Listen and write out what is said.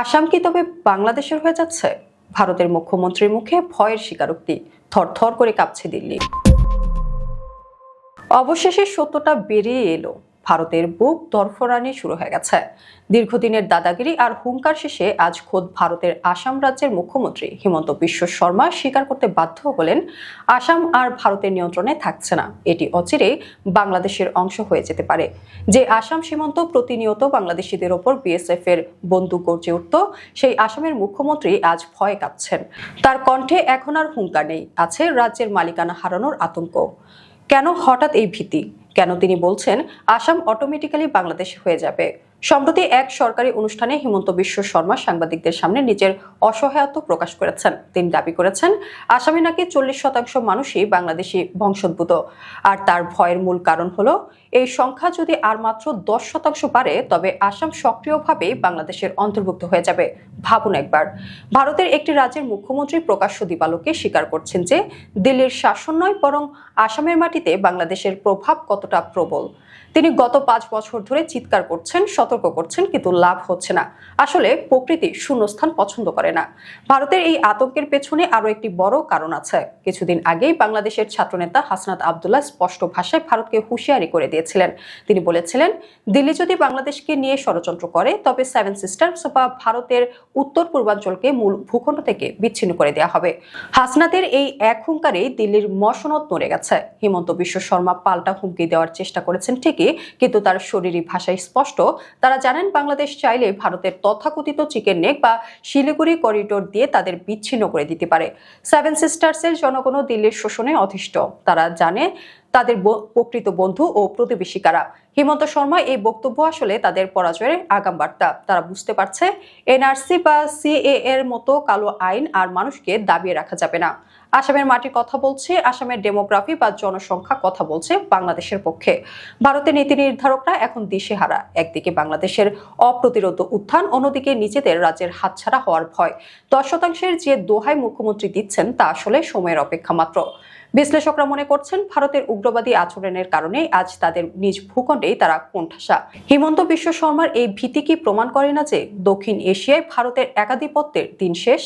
আসাম কি তবে বাংলাদেশের হয়ে যাচ্ছে? ভারতের মুখ্যমন্ত্রীর মুখে ভয়ের স্বীকারোক্তি থর থর করে কাঁপছে দিল্লি। অবশেষে সত্যটা বেরিয়ে এলো। ভারতের বুক দরফরানি শুরু হয়ে গেছে। দীর্ঘদিনের দাদাগিরি আর হুঙ্কার শেষে আজ খোদ ভারতের আসাম রাজ্যের মুখ্যমন্ত্রী হিমন্ত বিশ্ব শর্মা স্বীকার করতে বাধ্য হলেন, আসাম আর ভারতের নিয়ন্ত্রণে থাকছে না। এটি অচিরেই বাংলাদেশের অংশ হয়ে যেতে পারে। যে আসাম সীমান্ত প্রতিনিয়ত বাংলাদেশিদের ওপর বিএসএফ এর বন্দুক গর্জে উঠত, সেই আসামের মুখ্যমন্ত্রী আজ ভয়ে কাঁপছেন। তার কণ্ঠে এখন আর হুঙ্কার নেই, আছে রাজ্যের মালিকানা হারানোর আতঙ্ক। কেন হঠাৎ এই ভীতি? কেন তিনি বলছেন আসাম অটোমেটিক্যালি বাংলাদেশ হয়ে যাবে। সম্প্রতি এক সরকারি অনুষ্ঠানে হিমন্ত বিশ্ব শর্মা সাংবাদিকদের সামনে নিজের অসহায়ত্ব প্রকাশ করেছেন। তিনি দাবি করেছেন, আসামে নাকি চল্লিশ শতাংশ মানুষই বাংলাদেশি বংশোদ্ভূত। আর তার ভয়ের মূল কারণ হলো, এই সংখ্যা যদি আর মাত্র দশ শতাংশ বাড়ে, তবে আসাম সক্রিয়ভাবেই বাংলাদেশের অন্তর্ভুক্ত হয়ে যাবে। ভাবুন একবার, ভারতের একটি রাজ্যের মুখ্যমন্ত্রী প্রকাশ্য দিবালোকে স্বীকার করছেন যে, দিল্লির শাসন নয়, বরং আসামের মাটিতে বাংলাদেশের প্রভাব কতটা প্রবল। তিনি গত পাঁচ বছর ধরে চিৎকার করছেন সতর্ক করছেন, কিন্তু লাভ হচ্ছে না। আসলে প্রকৃতি শূন্যস্থান পছন্দ করে না। ভারতের এই আতঙ্কের পেছনে আরও একটি বড় কারণ আছে। কিছুদিন আগেই বাংলাদেশের ছাত্রনেতা হাসনাত আবদুল্লাহ স্পষ্ট ভাষায় ভারতকে হুঁশিয়ারি করে দিয়েছিলেন। তিনি বলেছিলেন, দিল্লি যদি বাংলাদেশকে নিয়ে ষড়যন্ত্র করে, তবে সেভেন সিস্টার্স বা ভারতের উত্তর পূর্বাঞ্চলকে মূল ভূখণ্ড থেকে বিচ্ছিন্ন করে দেওয়া হবে। হাসনাতের এই এক দিল্লির মসনদ নড়ে গেছে। হিমন্ত বিশ্ব শর্মা পাল্টা হুমকি দেওয়ার চেষ্টা করেছেন ঠিকই, কিন্তু তার শরীরী ভাষায় স্পষ্ট তারা জানেন, বাংলাদেশ চাইলে ভারতের তথাকথিত চিকেন নেক বা শিলিগুড়ি করিডোর দিয়ে তাদের বিচ্ছিন্ন করে দিতে পারে। সেভেন সিস্টার্সের জনগণ দিল্লির শোষণে অধিষ্ঠ। তারা জানে তাদের প্রকৃত বন্ধু ও প্রতিবেশী কারা? হিমন্ত শর্মা এই বক্তব্য আসলে তাদের পরাজয়ের আগাম বার্তা তারা বুঝতে পারছে, এনআরসি বা সিএ এর মতো কালো আইন আর মানুষকে দাবিয়ে রাখা যাবে না। আসামের মাটির কথা বলছে, আসামের ডেমোগ্রাফি বা জনসংখ্যা কথা বলছে বাংলাদেশের পক্ষে। ভারতের নীতি নির্ধারকরা এখন দিশেহারা। একদিকে বাংলাদেশের অপ্রতিরোধ উত্থান, অন্যদিকে নিজেদের রাজ্যের হাতছাড়া হওয়ার ভয়। দশ শতাংশের যে দোহাই মুখ্যমন্ত্রী দিচ্ছেন তা আসলে সময়ের অপেক্ষা মাত্র। বিশ্লেষকরা মনে করছেন ভারতের উগ্রবাদী আচরণের কারণে আজ তাদের নিজ ভূখণ্ডেই তারা কোণঠাসা। হিমন্ত বিশ্ব শর্মার এই ভীতি কি প্রমাণ করে না যে দক্ষিণ এশিয়ায় ভারতের একাধিপত্যের দিন শেষ?